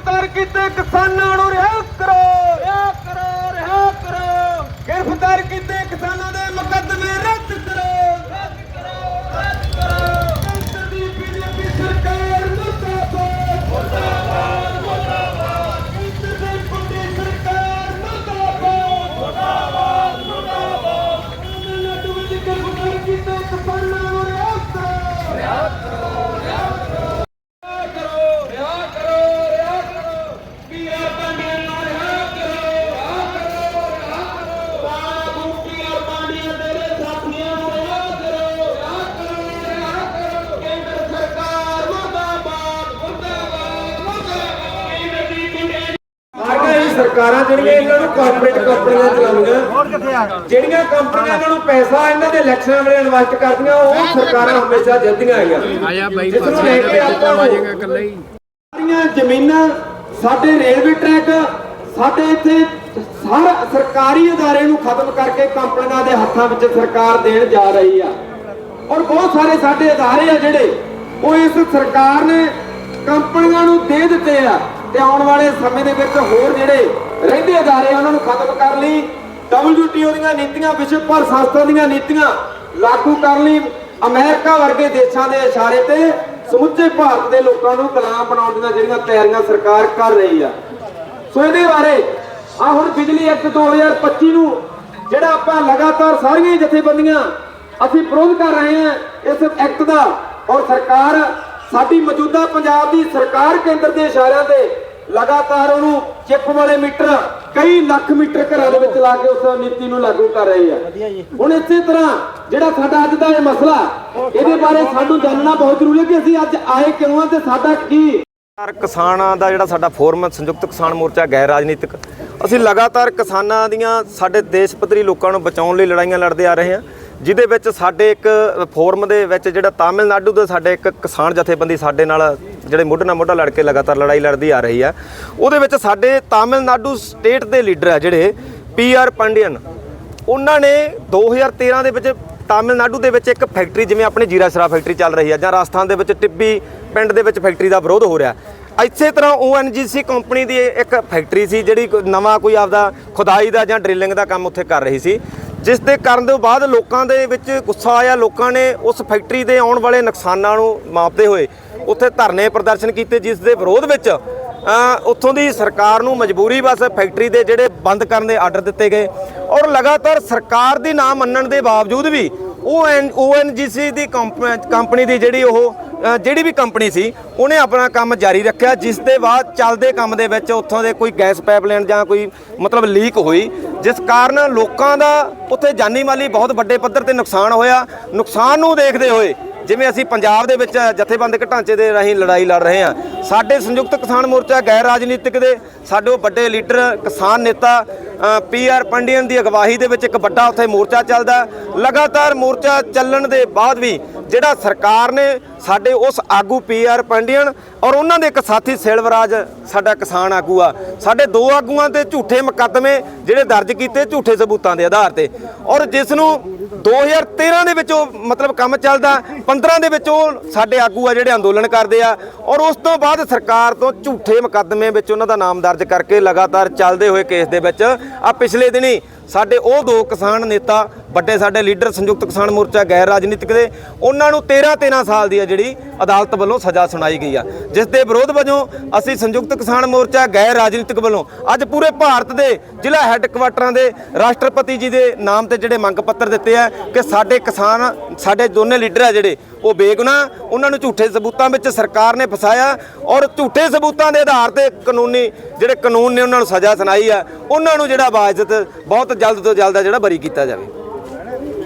ਗ੍ਰਿਫਤਾਰ ਕੀਤੇ ਕਿਸਾਨਾਂ ਨੂੰ ਰਿਹਾ ਸਰਕਾਰਾਂ ਜਿਹੜੀਆਂ ਇਹਨਾਂ ਨੂੰ ਕਾਰਪੋਰੇਟ ਕੰਪਨੀਆਂ ਚਲਾਉਂਦੀਆਂ ਜਿਹੜੀਆਂ ਕੰਪਨੀਆਂ ਇਹਨਾਂ ਨੂੰ ਪੈਸਾ ਇਹਨਾਂ ਦੇ ਇਲੈਕਸ਼ਨਾਂ ਵੇਲੇ ਇਨਵੈਸਟ ਕਰਦੀਆਂ ਉਹ ਸਰਕਾਰਾਂ ਹਮੇਸ਼ਾ ਜਿੱਤਦੀਆਂ ਆਈਆਂ। ਆਇਆ ਬਾਈ ਜਿਸ ਨੂੰ ਪਾਸੇ। ਲੈ ਕੇ ਆਪਾਂ ਨੂੰ ਵਾਜੇਗਾ ਇਕੱਲਾ ਹੀ? ਸਾਰੀਆਂ ਜ਼ਮੀਨਾਂ ਸਾਡੇ ਰੇਲਵੇ ਟਰੈਕ ਸਾਡੇ ਇੱਥੇ ਸਾਰਾ ਸਰਕਾਰੀ ਅਦਾਰੇ ਨੂੰ ਖਤਮ ਕਰਕੇ ਕੰਪਨੀਆਂ ਦੇ ਹੱਥਾਂ ਵਿੱਚ ਸਰਕਾਰ ਦੇਣ ਜਾ ਰਹੀ ਆ। ਔਰ ਬਹੁਤ ਸਾਰੇ ਸਾਡੇ ਅਦਾਰੇ ਆ ਜਿਹੜੇ ਉਹ ਇਸ ਸਰਕਾਰ ਨੇ ਕੰਪਨੀਆਂ ਨੂੰ ਦੇ ਦਿੱਤੇ ਆ ਤੇ ਆਉਣ ਵਾਲੇ ਸਮੇਂ ਦੇ ਵਿੱਚ ਹੋਰ ਜਿਹੜੇ ਰਹਿੰਦੇ ਅਦਾਰੇ ਉਹਨਾਂ ਨੂੰ ਖਤਮ ਕਰਨ ਲਈ। WTO ਦੀਆਂ ਨੀਤੀਆਂ ਵਿਸ਼ਵ ਭਰ ਸੰਸਥਾ ਦੀਆਂ ਨੀਤੀਆਂ ਲਾਗੂ ਕਰਨ ਲਈ। ਅਮਰੀਕਾ ਵਰਗੇ ਦੇਸ਼ਾਂ ਦੇ ਇਸ਼ਾਰੇ ਤੇ ਸਮੁੱਚੇ ਭਾਰਤ ਦੇ ਲੋਕਾਂ ਨੂੰ ਗੁਲਾਮ ਬਣਾਉਣ ਦੀਆਂ ਜਿਹੜੀਆਂ ਤਿਆਰੀਆਂ ਸਰਕਾਰ ਕਰ ਰਹੀ ਆ। ਸੋ ਇਹਦੇ ਬਾਰੇ ਆ ਹੁਣ ਬਿਜਲੀ ਐਕਟ 2025 ਨੂੰ ਜਿਹੜਾ ਆਪਾਂ ਲਗਾਤਾਰ ਸਾਰੀਆਂ ਜਥੇਬੰਦੀਆਂ ਅਸੀਂ ਵਿਰੋਧ ਕਰ ਰਹੇ ਹਾਂ, ਇਸ ਐਕਟ ਦਾ ਔਰ ਸਰਕਾਰ ਸਾਡੀ ਮੌਜੂਦਾ ਪੰਜਾਬ ਦੀ ਸਰਕਾਰ ਕੇਂਦਰ ਦੇ ਇਸ਼ਾਰਿਆਂ ਤੇ ਲਗਾਤਾਰ ਉਹਨੂੰ ਚਿੱਪ ਵਾਲੇ ਮੀਟਰ ਕਈ ਲੱਖ ਮੀਟਰ ਘਰਾਂ ਦੇ ਵਿੱਚ ਲਾ ਕੇ ਉਸ ਨੀਤੀ ਨੂੰ ਲਾਗੂ ਕਰ ਰਹੀ ਹੈ ਹੁਣ ਇਸੇ ਤਰ੍ਹਾਂ ਜਿਹੜਾ ਸਾਡਾ ਅੱਜ ਦਾ ਇਹ ਮਸਲਾ ਇਹਦੇ ਬਾਰੇ ਸਾਨੂੰ ਜਾਣਨਾ ਬਹੁਤ ਜ਼ਰੂਰੀ ਹੈ ਕਿ ਅਸੀਂ ਅੱਜ ਆਏ ਕਿਉਂ ਆ ਤੇ ਸਾਡਾ ਕੀ ਲਗਾਤਾਰ ਕਿਸਾਨਾਂ ਦਾ ਜਿਹੜਾ ਸਾਡਾ ਫੋਰਮ ਸੰਯੁਕਤ ਕਿਸਾਨ ਮੋਰਚਾ ਗੈਰ ਰਾਜਨੀਤਿਕ। ਅਸੀਂ ਲਗਾਤਾਰ ਕਿਸਾਨਾਂ ਦੀਆਂ ਸਾਡੇ ਦੇਸ਼ ਪੱਧਰੀ ਲੋਕਾਂ ਨੂੰ ਬਚਾਉਣ ਲਈ ਲੜਾਈਆਂ ਲੜਦੇ ਆ ਰਹੇ ਹਾਂ। ਜਿਹਦੇ ਵਿੱਚ ਸਾਡੇ ਇੱਕ ਫੋਰਮ ਦੇ ਵਿੱਚ ਜਿਹੜਾ ਤਾਮਿਲਨਾਡੂ ਦੇ ਸਾਡੇ ਇੱਕ ਕਿਸਾਨ ਜਥੇਬੰਦੀ ਸਾਡੇ ਨਾਲ ਜਿਹੜੇ ਮੋਢੇ ਨਾਲ ਮੋਢਾ ਲੜ ਕੇ ਲਗਾਤਾਰ ਲੜਾਈ ਲੜਦੀ ਆ ਰਹੀ ਆ, ਉਹਦੇ ਵਿੱਚ ਸਾਡੇ ਤਾਮਿਲਨਾਡੂ ਸਟੇਟ ਦੇ ਲੀਡਰ ਆ ਜਿਹੜੇ ਪੀ ਆਰ ਪੰਡਿਅਨ। ਉਹਨਾਂ ਨੇ 2013 ਦੇ ਵਿੱਚ ਤਾਮਿਲਨਾਡੂ ਦੇ ਵਿੱਚ ਇੱਕ ਫੈਕਟਰੀ, ਜਿਵੇਂ ਆਪਣੀ ਜੀਰਾ ਸ਼ਰਾਬ ਫੈਕਟਰੀ ਚੱਲ ਰਹੀ ਹੈ ਜਾਂ ਰਾਜਸਥਾਨ ਦੇ ਵਿੱਚ ਟਿੱਬੀ ਪਿੰਡ ਦੇ ਵਿੱਚ ਫੈਕਟਰੀ ਦਾ ਵਿਰੋਧ ਹੋ ਰਿਹਾ। ਇਸੇ ਤਰ੍ਹਾਂ ONGC ਕੰਪਨੀ ਦੀ ਇੱਕ ਫੈਕਟਰੀ ਸੀ, ਜਿਹੜੀ ਨਵਾਂ ਕੋਈ ਆਪਦਾ ਖੁਦਾਈ ਦਾ ਜਾਂ ਡ੍ਰਿਲਿੰਗ ਦਾ ਕੰਮ ਉੱਥੇ ਕਰ ਰਹੀ ਸੀ। ਜਿਸ ਦੇ ਕਰਨ ਤੋਂ ਬਾਅਦ ਲੋਕਾਂ ਦੇ ਵਿੱਚ ਗੁੱਸਾ ਆਇਆ, ਲੋਕਾਂ ਨੇ ਉਸ ਫੈਕਟਰੀ ਦੇ ਆਉਣ ਵਾਲੇ ਨੁਕਸਾਨਾਂ ਨੂੰ ਮਾਪਦੇ ਹੋਏ ਉੱਥੇ ਧਰਨੇ ਪ੍ਰਦਰਸ਼ਨ ਕੀਤੇ, ਜਿਸ ਦੇ ਵਿਰੋਧ ਵਿੱਚ ਉੱਥੋਂ ਦੀ ਸਰਕਾਰ ਨੂੰ ਮਜਬੂਰੀ ਬਸ ਫੈਕਟਰੀ ਦੇ ਜਿਹੜੇ ਬੰਦ ਕਰਨ ਦੇ ਆਰਡਰ ਦਿੱਤੇ ਗਏ ਔਰ ਲਗਾਤਾਰ ਸਰਕਾਰ ਦੀ ਨਾ ਮੰਨਣ ਦੇ ਬਾਵਜੂਦ ਵੀ ਉਹ ONGC ਦੀ ਕੰਪ- ਕੰਪਨੀ ਦੀ ਜਿਹੜੀ ਉਹ ਜਿਹੜੀ ਵੀ ਕੰਪਨੀ ਸੀ, ਉਹਨੇ ਆਪਣਾ ਕੰਮ ਜਾਰੀ ਰੱਖਿਆ, ਜਿਸ ਦੇ ਬਾਅਦ ਚੱਲਦੇ ਕੰਮ ਦੇ ਵਿੱਚ ਉੱਥੋਂ ਦੇ ਕੋਈ ਗੈਸ ਪਾਈਪਲਾਈਨ ਜਾਂ ਕੋਈ ਮਤਲਬ ਲੀਕ ਹੋਈ, ਜਿਸ ਕਾਰਨ ਲੋਕਾਂ ਦਾ ਉੱਥੇ ਜਾਨੀ ਮਾਲੀ ਬਹੁਤ ਵੱਡੇ ਪੱਧਰ ਤੇ ਨੁਕਸਾਨ ਹੋਇਆ। ਨੁਕਸਾਨ ਨੂੰ ਦੇਖਦੇ ਹੋਏ ਜਿਵੇਂ ਅਸੀਂ ਪੰਜਾਬ ਦੇ ਵਿੱਚ ਜਥੇਬੰਦਕ ਢਾਂਚੇ ਦੇ ਰਾਹੀਂ ਲੜਾਈ ਲੜ ਰਹੇ ਹਾਂ, ਸਾਡੇ ਸੰਯੁਕਤ ਕਿਸਾਨ ਮੋਰਚਾ ਗੈਰ ਰਾਜਨੀਤਿਕ ਦੇ, ਸਾਡੇ ਉਹ ਵੱਡੇ ਲੀਡਰ, ਕਿਸਾਨ ਨੇਤਾ ਪੀ ਆਰ ਪੰਡਿਅਨ ਦੀ ਅਗਵਾਈ ਦੇ ਵਿੱਚ ਇੱਕ ਵੱਡਾ ਉੱਥੇ ਮੋਰਚਾ ਚੱਲਦਾ ਲਗਾਤਾਰ ਮੋਰਚਾ ਚੱਲਣ ਦੇ ਬਾਅਦ ਵੀ ਜਿਹੜਾ ਸਰਕਾਰ ਨੇ ਸਾਡੇ ਉਸ ਆਗੂ ਪੀ ਆਰ ਪੰਡਿਅਨ ਔਰ ਉਹਨਾਂ ਦੇ ਇੱਕ ਸਾਥੀ ਸੇਲਵਰਾਜ, ਸਾਡਾ ਕਿਸਾਨ ਆਗੂ ਆ, ਸਾਡੇ ਦੋ ਆਗੂਆਂ ਤੇ ਝੂਠੇ ਮੁਕੱਦਮੇ ਜਿਹੜੇ ਦਰਜ ਕੀਤੇ ਝੂਠੇ ਸਬੂਤਾਂ ਦੇ ਆਧਾਰ ਤੇ ਔਰ ਜਿਸ ਨੂੰ 2013 ਦੇ ਵਿੱਚ ਉਹ ਮਤਲਬ ਕੰਮ ਚੱਲਦਾ 15 ਦੇ ਵਿੱਚ ਉਹ ਸਾਡੇ ਆਗੂ ਆ ਜਿਹੜੇ ਅੰਦੋਲਨ ਕਰਦੇ ਆ, ਔਰ ਉਸ ਤੋਂ ਬਾਅਦ ਸਰਕਾਰ ਤੋਂ ਝੂਠੇ ਮੁਕੱਦਮੇ ਵਿੱਚ ਉਹਨਾਂ ਦਾ ਨਾਮ ਦਰਜ ਕਰਕੇ ਲਗਾਤਾਰ ਚੱਲਦੇ ਹੋਏ ਕੇਸ ਦੇ ਵਿੱਚ ਆ ਪਿਛਲੇ ਦਿਨੀ ਸਾਡੇ ਉਹ ਦੋ ਕਿਸਾਨ ਨੇਤਾ ਵੱਡੇ ਸਾਡੇ ਲੀਡਰ ਸੰਯੁਕਤ ਕਿਸਾਨ ਮੋਰਚਾ ਗੈਰ ਰਾਜਨੀਤਿਕ ਦੇ, ਉਹਨਾਂ ਨੂੰ 13 13 ਸਾਲ ਦੀ ਆ ਜਿਹੜੀ ਅਦਾਲਤ ਵੱਲੋਂ ਸਜ਼ਾ ਸੁਣਾਈ ਗਈ ਆ। ਜਿਸ ਦੇ ਵਿਰੋਧ ਵਜੋਂ ਅਸੀਂ ਸੰਯੁਕਤ ਕਿਸਾਨ ਮੋਰਚਾ ਗੈਰ ਰਾਜਨੀਤਿਕ ਵੱਲੋਂ ਅੱਜ ਪੂਰੇ ਭਾਰਤ ਦੇ ਜ਼ਿਲ੍ਹਾ ਹੈੱਡਕੁਆਟਰਾਂ ਦੇ ਰਾਸ਼ਟਰਪਤੀ ਜੀ ਦੇ ਨਾਮ ਤੇ ਜਿਹੜੇ ਮੰਗ ਪੱਤਰ ਦਿੱਤੇ ਆ ਕਿ ਸਾਡੇ ਕਿਸਾਨ, ਸਾਡੇ ਦੋਨੇ ਲੀਡਰ ਆ ਜਿਹੜੇ, ਉਹ ਬੇਗੁਨਾਹ, ਉਹਨਾਂ ਨੂੰ ਝੂਠੇ ਸਬੂਤਾਂ ਵਿੱਚ ਸਰਕਾਰ ਨੇ ਫਸਾਇਆ ਔਰ ਝੂਠੇ ਸਬੂਤਾਂ ਦੇ ਆਧਾਰ ਤੇ ਕਾਨੂੰਨੀ, ਜਿਹੜੇ ਕਾਨੂੰਨ ਨੇ ਉਹਨਾਂ ਨੂੰ ਸਜ਼ਾ ਸੁਣਾਈ ਆ, ਉਹਨਾਂ ਨੂੰ ਜਿਹੜਾ ਬਾਇਜ਼ਤ ਬਹੁਤ ਜਲਦ ਤੋਂ ਜਲਦ ਆ ਜਿਹੜਾ ਬਰੀ ਕੀਤਾ ਜਾਵੇ।